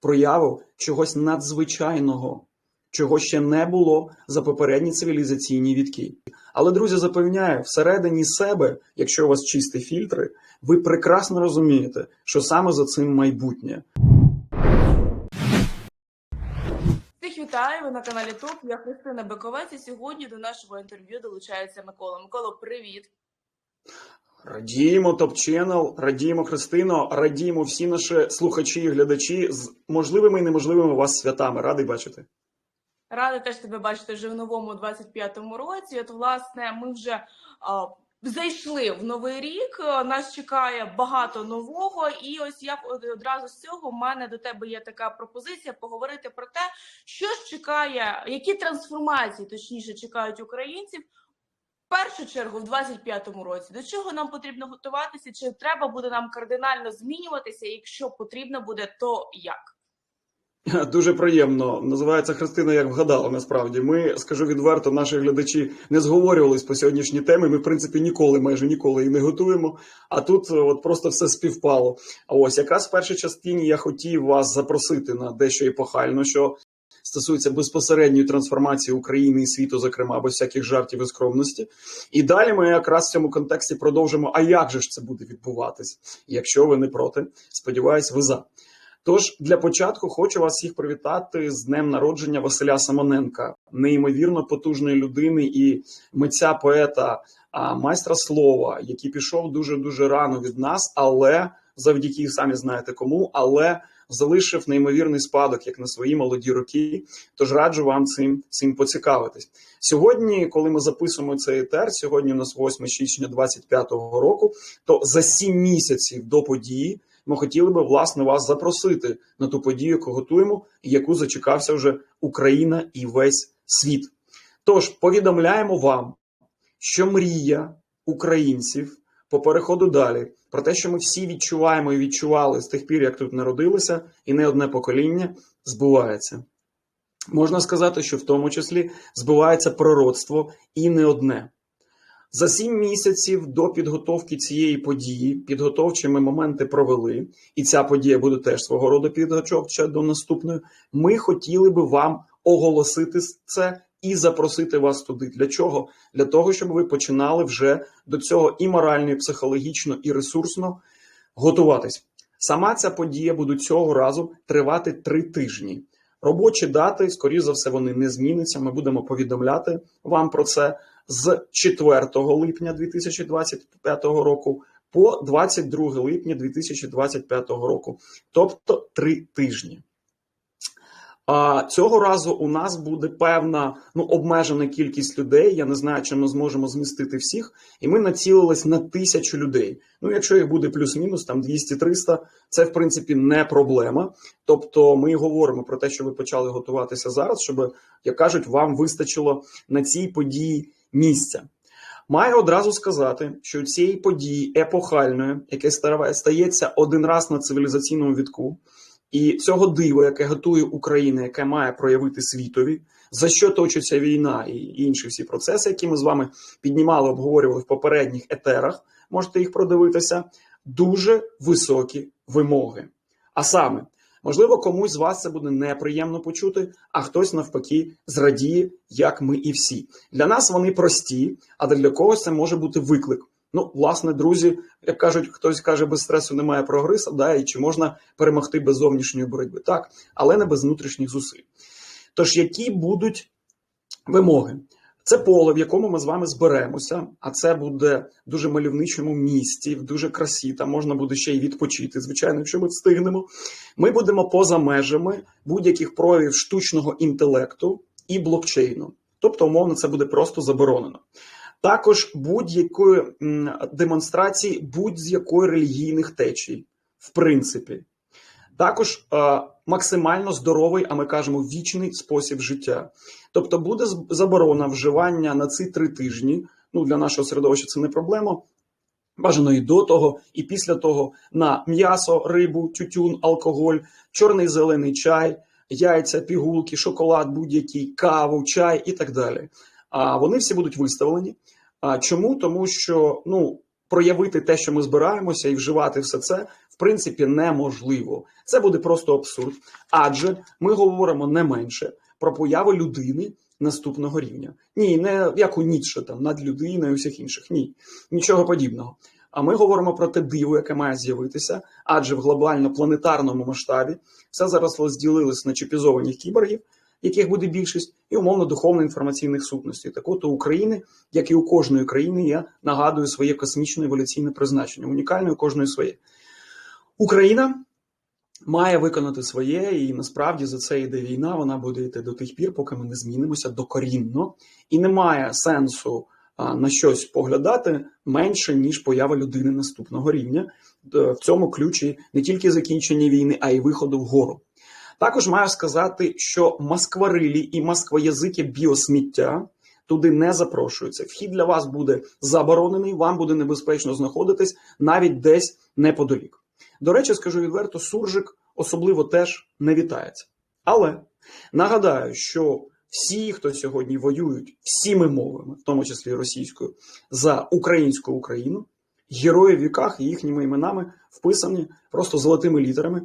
прояву чогось надзвичайного, чого ще не було за попередні цивілізаційні вітки. Але, друзі, запевняю, всередині себе, якщо у вас чисті фільтри, ви прекрасно розумієте, що саме за цим майбутнє. Вітаю ви на каналі ТОП. Я Христина Бековець і сьогодні до нашого інтерв'ю долучається Микола. Микола, привіт! Радіємо Топ Channel, радіємо Христино, радіємо всі наші слухачі і глядачі з можливими і неможливими вас святами. Радий бачити. Рада теж тебе бачити вже в новому 25-му році. От, власне, ми вже а, зайшли в новий рік. Нас чекає багато нового. І ось я од- одразу з цього в мене до тебе є така пропозиція поговорити про те, що ж чекає, які трансформації точніше чекають українців. Першу чергу, в 25-му році, до чого нам потрібно готуватися? Чи треба буде нам кардинально змінюватися? Якщо потрібно буде, то як? Дуже приємно. Називається Христина, як вгадала. Насправді, ми скажу відверто, наші глядачі не зговорювались по сьогоднішній темі. Ми, в принципі, ніколи, майже ніколи її не готуємо. А тут е, от просто все співпало. А ось якраз в першій частині я хотів вас запросити на дещо епохально, що стосується безпосередньої трансформації України і світу, зокрема, без всяких жартів і скромності. І далі ми якраз в цьому контексті продовжимо. А як же ж це буде відбуватись? Якщо ви не проти, сподіваюсь, ви за. Тож для початку хочу вас всіх привітати з днем народження Василя Самоненка, неймовірно потужної людини і митця поета, а, майстра слова, який пішов дуже дуже рано від нас, але завдяки самі знаєте кому, але залишив неймовірний спадок як на свої молоді роки. Тож раджу вам цим цим поцікавитись. Сьогодні, коли ми записуємо цей етер, сьогодні у нас 8 січня 25-го року, то за 7 місяців до події ми хотіли би власне вас запросити на ту подію, яку готуємо, і яку зачекався вже Україна і весь світ. Тож повідомляємо вам, що мрія українців по переходу далі про те, що ми всі відчуваємо і відчували з тих пір, як тут народилися, і не одне покоління збувається. Можна сказати, що в тому числі збувається пророцтво і не одне. За сім місяців до підготовки цієї події підготовчі ми моменти провели, і ця подія буде теж свого роду підготовча до наступної. Ми хотіли би вам оголосити це і запросити вас туди. Для чого? Для того, щоб ви починали вже до цього і морально, і психологічно, і ресурсно готуватись. Сама ця подія буде цього разу тривати три тижні. Робочі дати, скоріш за все, вони не зміняться. Ми будемо повідомляти вам про це з 4 липня 2025 року по 22 липня 2025 року, тобто три тижні. Цього разу у нас буде певна ну обмежена кількість людей. Я не знаю, чи ми зможемо змістити всіх, і ми націлились на тисячу людей. Ну, якщо їх буде плюс-мінус, там 200-300, це в принципі не проблема. Тобто, ми говоримо про те, що ви почали готуватися зараз, щоб як кажуть, вам вистачило на цій події місця. Маю одразу сказати, що цієї події епохальної, яке стається один раз на цивілізаційному вітку, і цього дива, яке готує Україна, яке має проявити світові, за що точиться війна і інші всі процеси, які ми з вами піднімали, обговорювали в попередніх етерах, можете їх продивитися. Дуже високі вимоги. А саме, можливо, комусь з вас це буде неприємно почути, а хтось навпаки зрадіє, як ми і всі. Для нас вони прості, а для когось це може бути виклик. Ну, власне, друзі, як кажуть, хтось каже, без стресу немає прогресу, да, і чи можна перемогти без зовнішньої боротьби? Так, але не без внутрішніх зусиль. Тож, які будуть вимоги? Це поле, в якому ми з вами зберемося, а це буде в дуже мальовничому місті, в дуже красі. Там можна буде ще й відпочити, звичайно, якщо ми встигнемо. Ми будемо поза межами будь-яких проявів штучного інтелекту і блокчейну. Тобто, умовно, це буде просто заборонено. Також будь-якої демонстрації будь-з якої релігійних течій, в принципі. Також е, максимально здоровий, а ми кажемо вічний спосіб життя. Тобто буде заборона вживання на ці три тижні. Ну, для нашого середовища це не проблема. Бажано і до того, і після того на м'ясо, рибу, тютюн, алкоголь, чорний зелений чай, яйця, пігулки, шоколад, будь-який, каву, чай і так далі. А вони всі будуть виставлені. А чому? Тому що ну проявити те, що ми збираємося, і вживати все це, в принципі неможливо. Це буде просто абсурд. Адже ми говоримо не менше про появу людини наступного рівня. Ні, не як у Ніцше, там над людиною і усіх інших. Ні, нічого подібного. А ми говоримо про те диво, яке має з'явитися, адже в глобально-планетарному масштабі все зараз розділилось на чіпізованих кіборгів, яких буде більшість, і умовно духовно-інформаційних сутностей. Так от у України, як і у кожної країни, я нагадую своє космічне еволюційне призначення, унікальне у кожної своє. Україна має виконати своє, і насправді за це йде війна. Вона буде йти до тих пір, поки ми не змінимося докорінно, і немає сенсу на щось поглядати менше ніж поява людини наступного рівня. В цьому ключі не тільки закінчення війни, а й виходу вгору. Також маю сказати, що москварилі і москвоязике біосміття туди не запрошуються. Вхід для вас буде заборонений, вам буде небезпечно знаходитись навіть десь неподалік. До речі, скажу відверто, суржик особливо теж не вітається. Але нагадаю, що всі, хто сьогодні воюють всіми мовами, в тому числі російською, за українську Україну, герої в віках і їхніми іменами вписані просто золотими літерами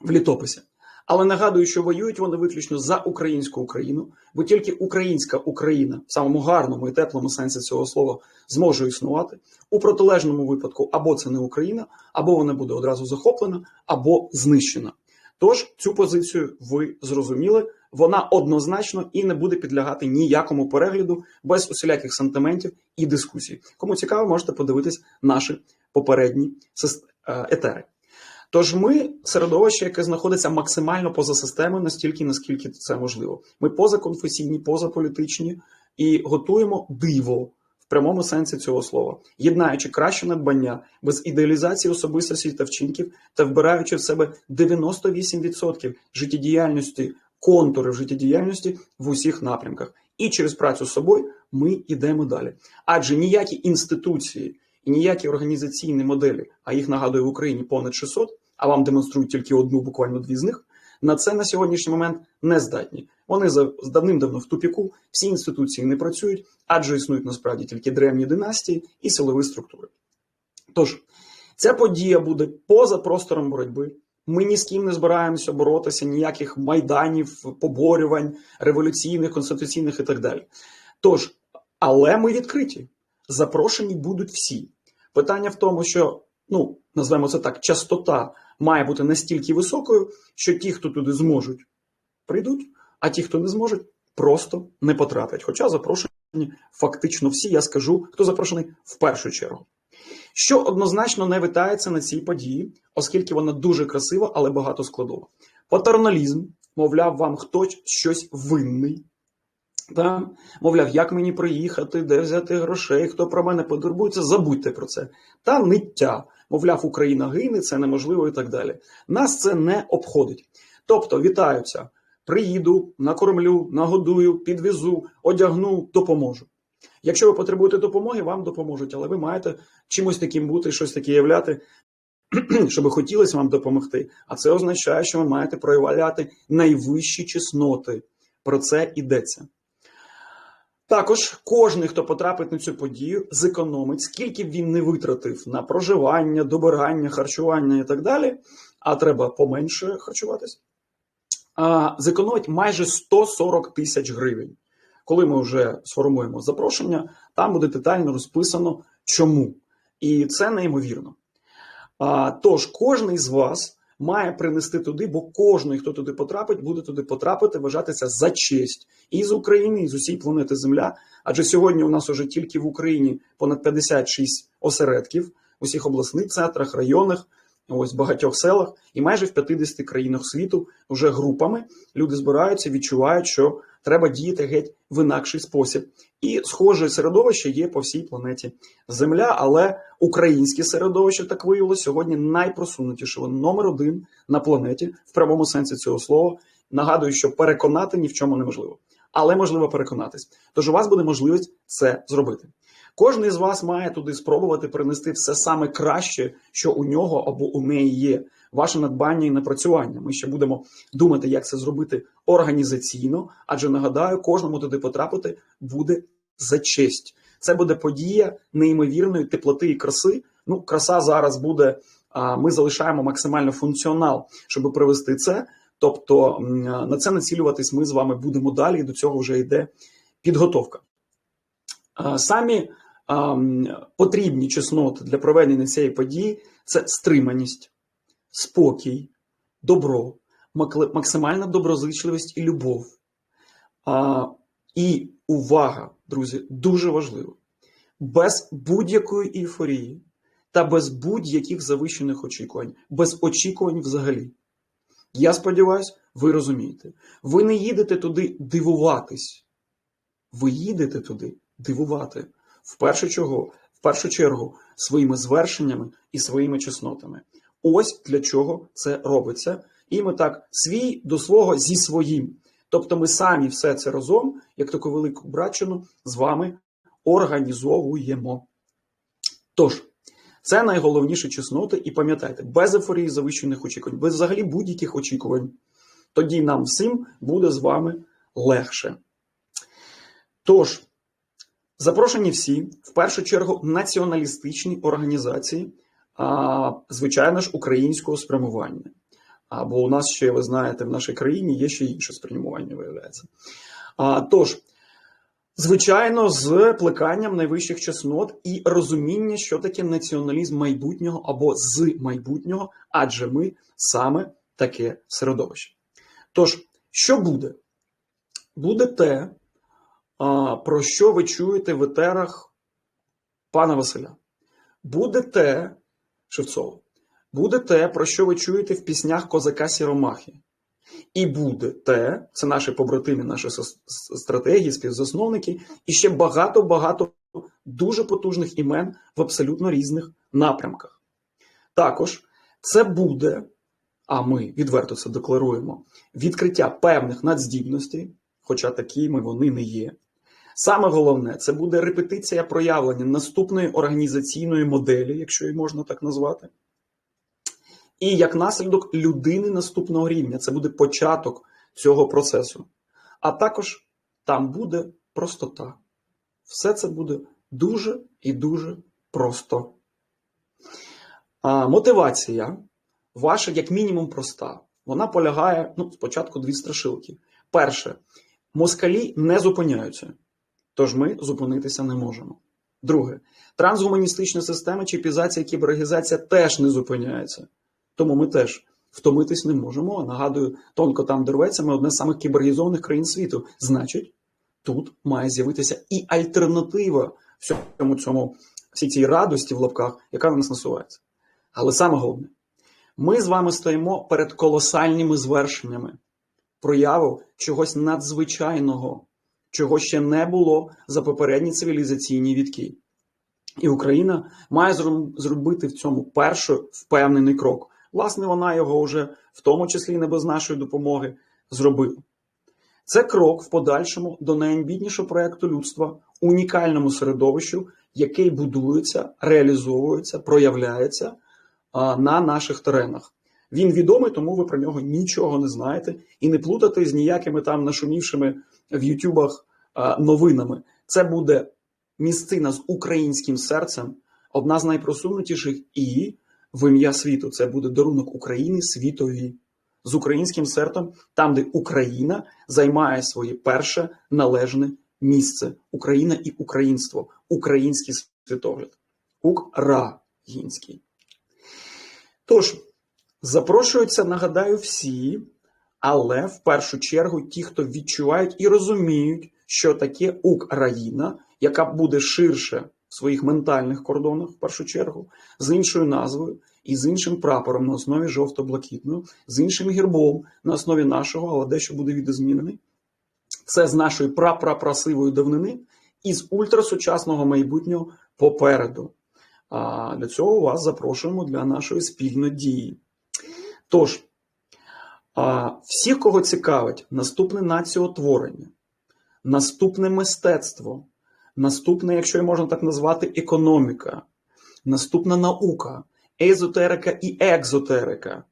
в літописі. Але нагадую, що воюють вони виключно за українську Україну, бо тільки українська Україна в самому гарному і теплому сенсі цього слова зможе існувати. У протилежному випадку або це не Україна, або вона буде одразу захоплена, або знищена. Тож цю позицію ви зрозуміли, вона однозначно і не буде підлягати ніякому перегляду без усіляких сантиментів і дискусій. Кому цікаво, можете подивитись наші попередні е, етери. Тож ми середовище, яке знаходиться максимально поза системою, настільки наскільки це можливо. Ми позаконфесійні, позаполітичні і готуємо диво в прямому сенсі цього слова, єднаючи краще надбання без ідеалізації особистості та вчинків та вбираючи в себе 98% життєдіяльності, контури в життєдіяльності в усіх напрямках. І через працю з собою ми йдемо далі. Адже ніякі інституції і ніякі організаційні моделі, а їх нагадую в Україні понад 600, а вам демонструють тільки одну, буквально дві з них. На це на сьогоднішній момент не здатні. Вони за давним-давно в тупіку, всі інституції не працюють, адже існують насправді тільки древні династії і силові структури. Тож ця подія буде поза простором боротьби. Ми ні з ким не збираємося боротися, ніяких майданів, поборювань, революційних, конституційних і так далі. Тож, але ми відкриті. Запрошені будуть всі. Питання в тому, що ну назвемо це так, частота має бути настільки високою, що ті, хто туди зможуть, прийдуть, а ті, хто не зможуть, просто не потраплять. Хоча запрошені фактично всі, я скажу, хто запрошений в першу чергу. Що однозначно не витається на цій події, оскільки вона дуже красива, але багато складова. Патерналізм, мовляв, вам хтось щось винний. Та, мовляв, як мені приїхати, де взяти грошей, хто про мене подурбується, забудьте про це. Та ниття. Мовляв, Україна гине, це неможливо і так далі. Нас це не обходить. Тобто, вітаються, приїду, накормлю, нагодую, підвезу, одягну, допоможу. Якщо ви потребуєте допомоги, вам допоможуть, але ви маєте чимось таким бути, щось таке являти, щоб хотілося вам допомогти. А це означає, що ви маєте проявляти найвищі чесноти. Про це йдеться. Також кожен, хто потрапить на цю подію, зекономить, скільки б він не витратив на проживання, добирання, харчування і так далі, а треба поменше харчуватись, зекономить майже 140 тисяч гривень. Коли ми вже сформуємо запрошення, там буде детально розписано, чому. І це неймовірно. А, тож, кожен з вас має принести туди, бо кожен, хто туди потрапить, буде туди потрапити, вважатися за честь і з України, і з усієї планети Земля. Адже сьогодні у нас уже тільки в Україні понад 56 осередків усіх обласних центрах, районах, ось в багатьох селах, і майже в 50 країнах світу вже групами люди збираються, відчувають, що треба діяти геть в інакший спосіб. І схоже середовище є по всій планеті Земля, але українське середовище так виявилося сьогодні найпросунутіше. Номер один на планеті в прямому сенсі цього слова. Нагадую, що переконати ні в чому неможливо, але можливо переконатись. Тож у вас буде можливість це зробити. Кожен із вас має туди спробувати принести все саме краще, що у нього або у неї є. Ваше надбання і напрацювання. Ми ще будемо думати, як це зробити організаційно, адже нагадаю, кожному туди потрапити буде за честь. Це буде подія неймовірної теплоти і краси. Ну, краса зараз буде ми залишаємо максимально функціонал, щоб привести це. Тобто на це націлюватись ми з вами будемо далі, і до цього вже йде підготовка. Самі потрібні чесноти для проведення цієї події це стриманість, спокій, добро, максимальна доброзичливість і любов. А, і увага, друзі, дуже важливо. Без будь-якої ейфорії та без будь-яких завищених очікувань, без очікувань взагалі. Я сподіваюся, ви розумієте. Ви не їдете туди дивуватись. Ви їдете туди дивувати. В першу чергу, в першу чергу своїми звершеннями і своїми чеснотами. Ось для чого це робиться. І ми так свій до свого зі своїм. Тобто ми самі все це разом, як таку велику братчину, з вами організовуємо. Тож, це найголовніші чесноти, і пам'ятайте, без ейфорії завищених очікувань, без взагалі будь-яких очікувань. Тоді нам всім буде з вами легше. Тож, запрошені всі, в першу чергу, націоналістичні організації, а, звичайно ж, українського спрямування. Або у нас ще, ви знаєте, в нашій країні є ще інше спрямування, виявляється. А, тож, звичайно, з плеканням найвищих чеснот і розуміння, що таке націоналізм майбутнього або з майбутнього, адже ми саме таке середовище. Тож, що буде? Буде те, про що ви чуєте в етерах пана Василя. Буде те, Шевцова, буде те, про що ви чуєте в піснях козака Сіромахи. І буде те, це наші побратими, наші стратегії, співзасновники, і ще багато-багато дуже потужних імен в абсолютно різних напрямках. Також це буде, а ми відверто це декларуємо, відкриття певних надздібностей, хоча такими вони не є. Саме головне, це буде репетиція проявлення наступної організаційної моделі, якщо її можна так назвати. І як наслідок людини наступного рівня. Це буде початок цього процесу. А також там буде простота. Все це буде дуже і дуже просто. А, мотивація ваша, як мінімум, проста. Вона полягає ну, спочатку дві страшилки. Перше, москалі не зупиняються, тож ми зупинитися не можемо. Друге, трансгуманістична система, чіпізація, кібергізація теж не зупиняється. Тому ми теж втомитись не можемо. Нагадую, тонко там дерветься, ми одне з самих кібергізованих країн світу. Значить, тут має з'явитися і альтернатива всьому цьому, всій цій радості в лапках, яка на нас насувається. Але саме головне, ми з вами стоїмо перед колосальними звершеннями, прояву чогось надзвичайного, чого ще не було за попередні цивілізаційні вітки. І Україна має зробити в цьому перший впевнений крок. Власне, вона його вже, в тому числі і не без нашої допомоги, зробила. Це крок в подальшому до найамбітнішого проекту людства, унікальному середовищу, який будується, реалізовується, проявляється на наших теренах. Він відомий, тому ви про нього нічого не знаєте і не плутати з ніякими там нашумівшими в Ютубах новинами. Це буде місцина з українським серцем, одна з найпросунутіших і в ім'я світу. Це буде дарунок України світові з українським серцем, там, де Україна займає своє перше належне місце. Україна і українство, український світогляд, український. Тож, запрошуються, нагадаю, всі, але в першу чергу ті, хто відчувають і розуміють, що таке Україна, яка буде ширше в своїх ментальних кордонах, в першу чергу, з іншою назвою і з іншим прапором на основі жовто-блакитного, з іншим гербом на основі нашого, але дещо буде відозмінений. Це з нашої прапрапрасивої давнини і з ультрасучасного майбутнього попереду. А для цього вас запрошуємо для нашої спільної дії. Тож, а, всіх, кого цікавить наступне націотворення, наступне мистецтво, наступне, якщо і можна так назвати, економіка, наступна наука, езотерика і екзотерика,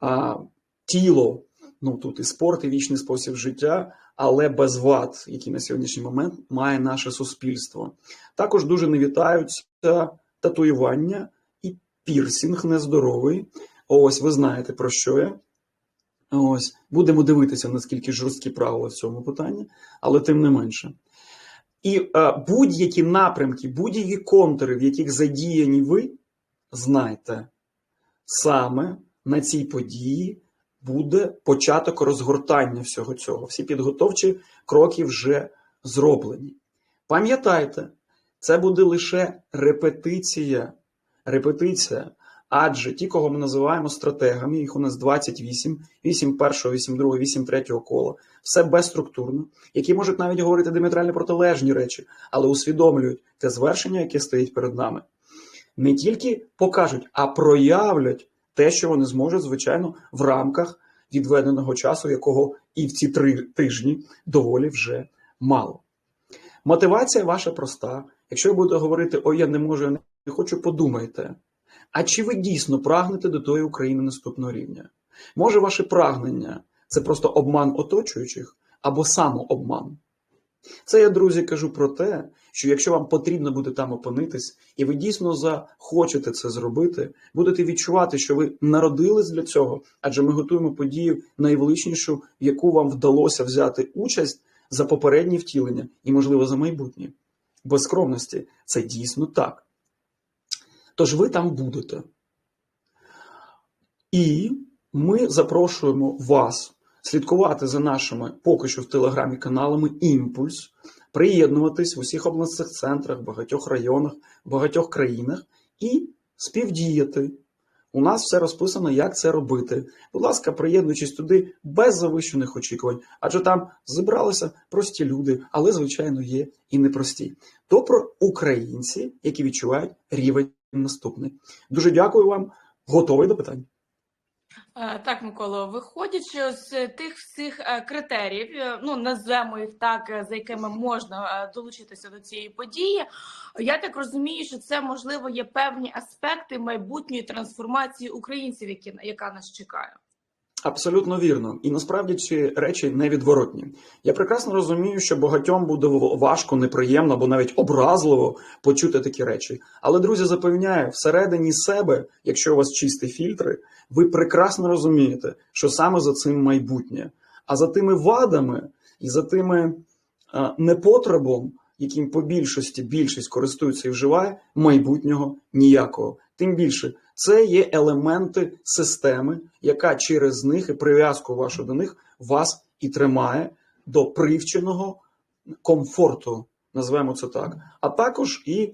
а, тіло, ну тут і спорт, і вічний спосіб життя, але без вад, які на сьогоднішній момент має наше суспільство. Також дуже не вітаються татуювання і пірсінг нездоровий. Ось ви знаєте про що я. Ось будемо дивитися, наскільки жорсткі правила в цьому питанні, але тим не менше. І е, будь-які напрямки, будь-які контури, в яких задіяні ви, знайте, саме на цій події буде початок розгортання всього цього. Всі підготовчі кроки вже зроблені. Пам'ятайте, це буде лише репетиція. Репетиція. Адже ті, кого ми називаємо стратегами, їх у нас 28, 8 першого, 8 другого, 8 третього кола, все безструктурно, які можуть навіть говорити диаметрально протилежні речі, але усвідомлюють те звершення, яке стоїть перед нами. Не тільки покажуть, а проявлять те, що вони зможуть, звичайно, в рамках відведеного часу, якого і в ці три тижні доволі вже мало. Мотивація ваша проста. Якщо ви будете говорити, ой, я не можу, я не хочу, подумайте. А чи ви дійсно прагнете до тої України наступного рівня? Може, ваше прагнення це просто обман оточуючих або самообман? Це я, друзі, кажу про те, що якщо вам потрібно буде там опинитись, і ви дійсно захочете це зробити, будете відчувати, що ви народились для цього, адже ми готуємо подію найвеличнішу, в яку вам вдалося взяти участь за попередні втілення і, можливо, за майбутнє. Без скромності це дійсно так. Тож ви там будете. І ми запрошуємо вас слідкувати за нашими поки що в телеграмі каналами Імпульс, приєднуватись в усіх обласних центрах, багатьох районах, багатьох країнах і співдіяти. У нас все розписано, як це робити. Будь ласка, приєднуючись туди без завищених очікувань, адже там зібралися прості люди, але, звичайно, є і непрості. То про українці, які відчувають рівень наступний. Дуже дякую вам. Готовий до питань. Е, Так, Миколо, виходячи з тих всіх е, критеріїв, е, ну назвемо їх так, за якими можна долучитися до цієї події. Я так розумію, що це можливо є певні аспекти майбутньої трансформації українців, які яка нас чекає. Абсолютно вірно. І насправді ці речі невідворотні. Я прекрасно розумію, що багатьом буде важко, неприємно або навіть образливо почути такі речі. Але, друзі, запевняю, всередині себе, якщо у вас чисті фільтри, ви прекрасно розумієте, що саме за цим майбутнє. А за тими вадами і за тими е, непотребом, яким по більшості більшість користується і вживає, майбутнього ніякого. Тим більше, це є елементи системи, яка через них і прив'язку вашу до них вас і тримає до привченого комфорту, назвемо це так, а також і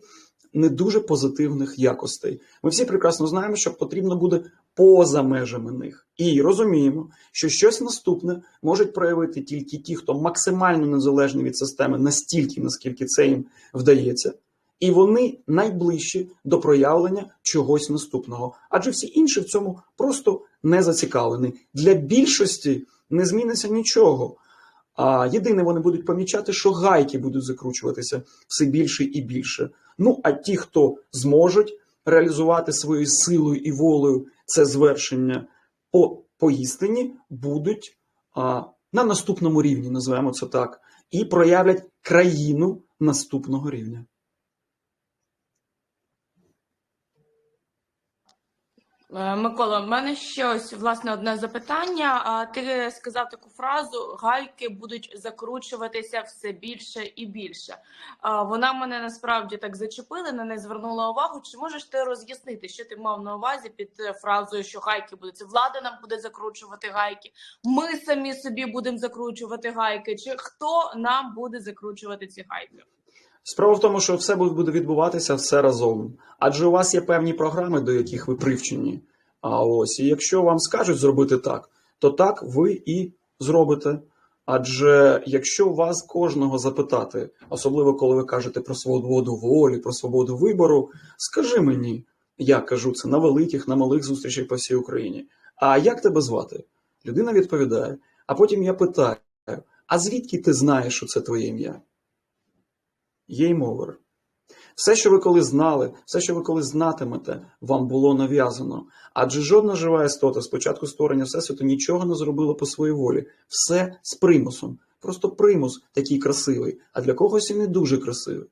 не дуже позитивних якостей. Ми всі прекрасно знаємо, що потрібно буде поза межами них, і розуміємо, що щось наступне можуть проявити тільки ті, хто максимально незалежні від системи, настільки, наскільки це їм вдається. І вони найближчі до проявлення чогось наступного, адже всі інші в цьому просто не зацікавлені. Для більшості не зміниться нічого. А єдине, вони будуть помічати, що гайки будуть закручуватися все більше і більше. Ну а ті, хто зможуть реалізувати своєю силою і волею це звершення по поістині, будуть а, на наступному рівні, називаємо це так, і проявлять країну наступного рівня. Микола, в мене ще ось власне одне запитання. Ти сказав таку фразу: гайки будуть закручуватися все більше і більше. Вона мене насправді так зачепила, на неї звернула увагу. Чи можеш ти роз'яснити, що ти мав на увазі під е, фразою, що гайки будуть? Це влада нам буде закручувати гайки? Ми самі собі будемо закручувати гайки? Чи хто нам буде закручувати ці гайки? Справа в тому, що все буде відбуватися все разом. Адже у вас є певні програми, до яких ви привчені. А ось, і якщо вам скажуть зробити так, то так ви і зробите. Адже якщо вас кожного запитати, особливо коли ви кажете про свободу волі, про свободу вибору, скажи мені, я кажу це на великих, на малих зустрічах по всій Україні. А як тебе звати? Людина відповідає. А потім я питаю: а звідки ти знаєш, що це твоє ім'я? Game over. Все, що ви коли знали, все, що ви коли знатимете, вам було нав'язано. Адже жодна жива істота з початку створення Всесвіту нічого не зробила по своїй волі. Все з примусом. Просто примус такий красивий, а для когось і не дуже красивий.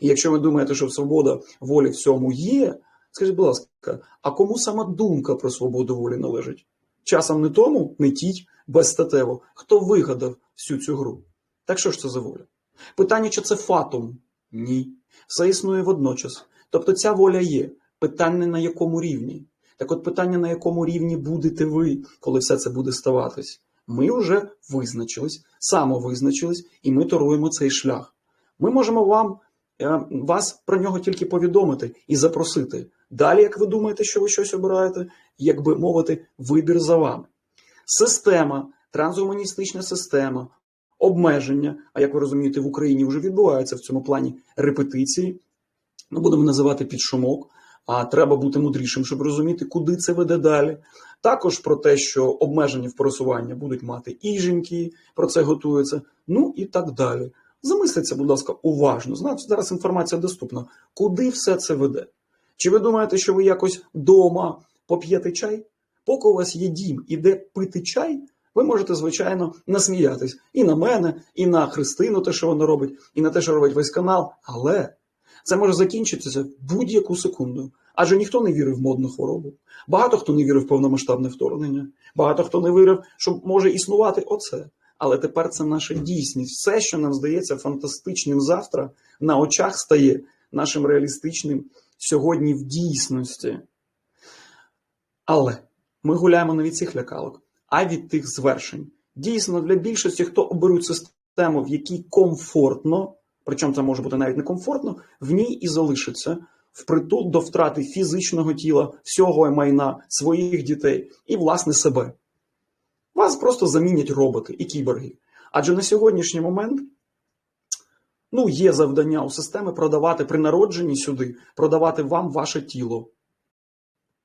І якщо ви думаєте, що свобода волі в цьому є, Скажіть, будь ласка, а кому сама думка про свободу волі належить? Часом не тому, не тіть, безстатево, хто вигадав всю цю гру. Так що ж це за воля? Питання, чи це фатум? Ні. Все існує водночас. Тобто ця воля є. Питання на якому рівні? Так от питання, на якому рівні будете ви, коли все це буде ставатись? Ми вже визначились, самовизначились, і ми торуємо цей шлях. Ми можемо вам е, вас про нього тільки повідомити і запросити. Далі, як ви думаєте, що ви щось обираєте, як би мовити, вибір за вами. Система, трансгуманістична система, обмеження, а як ви розумієте, в Україні вже відбуваються в цьому плані репетиції. Ми будемо називати під шумок, а треба бути мудрішим, щоб розуміти, куди це веде далі. Також про те, що обмеження в пересуванні будуть мати і жінки, про це готуються, ну і так далі. Замисліться, будь ласка, уважно. Знаєте, зараз інформація доступна. Куди все це веде? Чи ви думаєте, що ви якось вдома поп'єте чай? Поки у вас є дім і де пити чай, ви можете, звичайно, насміятись і на мене, і на Христину, те, що вона робить, і на те, що робить весь канал. Але це може закінчитися будь-яку секунду. Адже ніхто не вірив в модну хворобу. Багато хто не вірив в повномасштабне вторгнення, багато хто не вірив, що може існувати оце. Але тепер це наша дійсність. Все, що нам здається фантастичним завтра, на очах стає нашим реалістичним сьогодні в дійсності. Але ми гуляємо не від цих лякалок, а від тих звершень. Дійсно, для більшості, хто оберуть систему, в якій комфортно, причому це може бути навіть некомфортно, в ній і залишиться впритул до втрати фізичного тіла, всього майна, своїх дітей і, власне, себе. Вас просто замінять роботи і кіборги. Адже на сьогоднішній момент ну, є завдання у системи продавати при народженні сюди, продавати вам ваше тіло.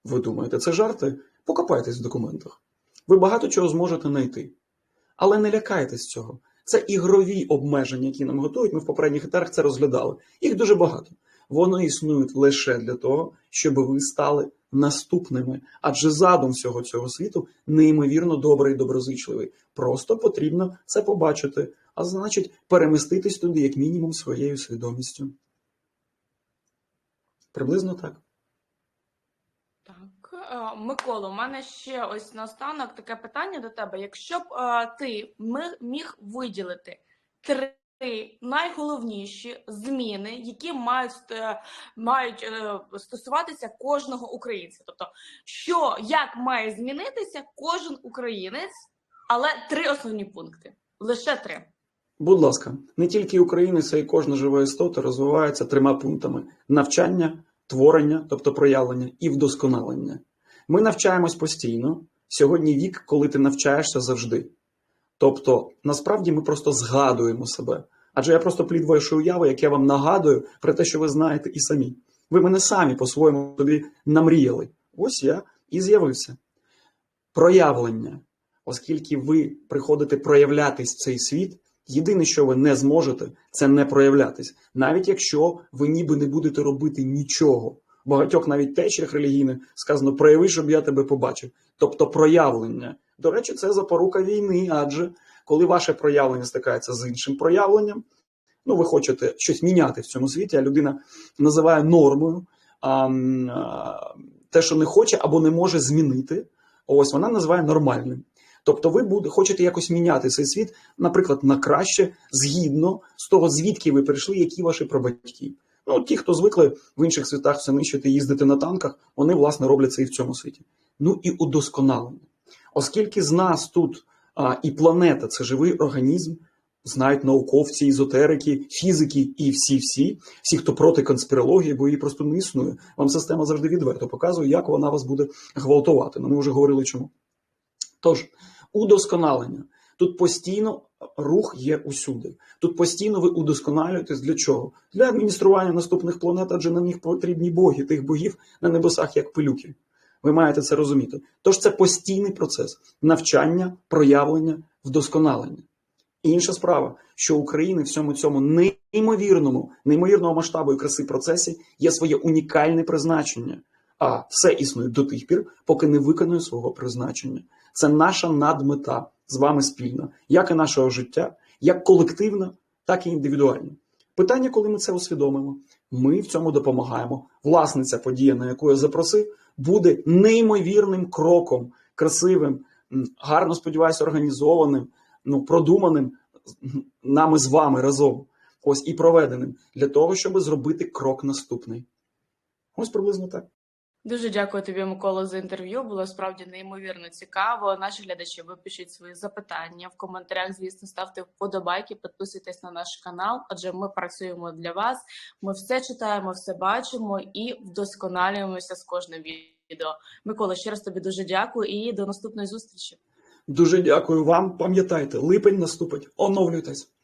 Ви думаєте, це жарти? Покопайтесь в документах. Ви багато чого зможете знайти. Але не лякайтесь цього. Це ігрові обмеження, які нам готують. Ми в попередніх етерах це розглядали. Їх дуже багато. Вони існують лише для того, щоб ви стали наступними. Адже задум всього цього світу неймовірно добрий і доброзичливий. Просто потрібно це побачити, а значить, переміститись туди, як мінімум, своєю свідомістю. Приблизно так. Так, Микола, у мене ще ось наостанок таке питання до тебе. Якщо б е, ти міг виділити три найголовніші зміни, які мають е, мають е, стосуватися кожного українця, тобто, що як має змінитися кожен українець, але три основні пункти. Лише три. Будь ласка, не тільки українець, а й кожна жива істота розвивається трьома пунктами: навчання, творення, тобто проявлення, і вдосконалення. Ми навчаємось постійно. Сьогодні вік, коли ти навчаєшся завжди. Тобто, насправді ми просто згадуємо себе. Адже я просто плід вашої уяви, як я вам нагадую про те, що ви знаєте і самі. Ви мене самі по-своєму тобі намріяли. Ось я і з'явився. Проявлення. Оскільки ви приходите проявлятись в цей світ, єдине, що ви не зможете, це не проявлятись, навіть якщо ви ніби не будете робити нічого. Багатьох навіть течіях релігійних сказано прояви, щоб я тебе побачив. Тобто проявлення. До речі, це запорука війни, адже коли ваше проявлення стикається з іншим проявленням, ну ви хочете щось міняти в цьому світі, а людина називає нормою а, те, що не хоче або не може змінити, ось вона називає нормальним. Тобто, ви буде, хочете якось міняти цей світ, наприклад, на краще, згідно з того, звідки ви прийшли, які ваші прабатьки. Ну, ті, хто звикли в інших світах все нищити, їздити на танках, вони власне роблять це і в цьому світі. Ну і удосконалення. Оскільки з нас тут а, і планета це живий організм, знають науковці, ізотерики, фізики і всі-всі, всі, хто проти конспірології, бо її просто не існує. Вам система завжди відверто показує, як вона вас буде гвалтувати. Ну, ми вже говорили чому. Тож, удосконалення. Тут постійно рух є усюди. Тут постійно ви удосконалюєтесь для чого? Для адміністрування наступних планет, адже на них потрібні боги, тих богів на небесах, як пилюки. Ви маєте це розуміти. Тож це постійний процес навчання, проявлення, вдосконалення. Інша справа, що України в всьому цьому неймовірному, неймовірного масштабу і краси процесі є своє унікальне призначення. А все існує до тих пір, поки не виконує свого призначення. Це наша надмета з вами спільна, як і нашого життя, як колективна, так і індивідуальна. Питання, коли ми це усвідомимо, Ми в цьому допомагаємо. Власниця подія, на яку я запросив, буде неймовірним кроком, красивим, гарно сподіваюся, організованим, ну продуманим нами з вами разом. Ось і проведеним для того, щоб зробити крок наступний. Ось приблизно так. Дуже дякую тобі, Микола, за інтерв'ю. Було справді неймовірно цікаво. Наші глядачі ви пишіть свої запитання в коментарях. Звісно, ставте вподобайки, підписуйтесь на наш канал. Адже ми працюємо для вас. Ми все читаємо, все бачимо і вдосконалюємося з кожним відео. Микола, ще раз тобі дуже дякую і до наступної зустрічі. Дуже дякую вам. Пам'ятайте, липень наступить. Оновлюйтесь.